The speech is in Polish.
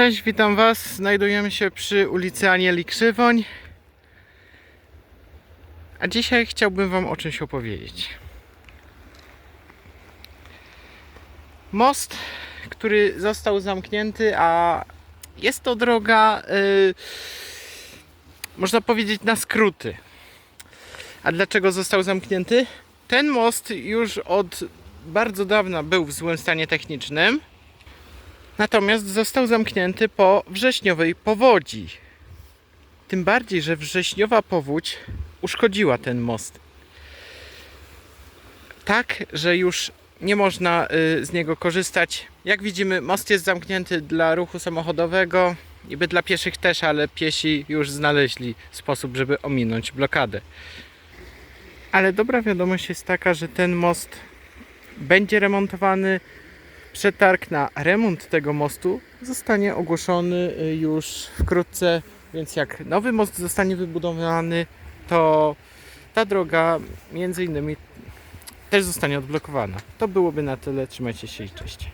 Cześć, witam Was. Znajdujemy się przy ulicy Anieli Krzywoń. A dzisiaj chciałbym Wam o czymś opowiedzieć. Most, który został zamknięty, a jest to droga, y, można powiedzieć, na skróty. A dlaczego został zamknięty? Ten most już od bardzo dawna był w złym stanie technicznym. Natomiast został zamknięty po wrześniowej powodzi. Tym bardziej, że wrześniowa powódź uszkodziła ten most. Tak, że już nie można y, z niego korzystać. Jak widzimy, most jest zamknięty dla ruchu samochodowego, niby dla pieszych też, ale piesi już znaleźli sposób, żeby ominąć blokadę. Ale dobra wiadomość jest taka, że ten most będzie remontowany. Przetarg na remont tego mostu zostanie ogłoszony y, już wkrótce, więc jak nowy most zostanie wybudowany, to ta droga między innymi też zostanie odblokowana. To byłoby na tyle. Trzymajcie się i cześć.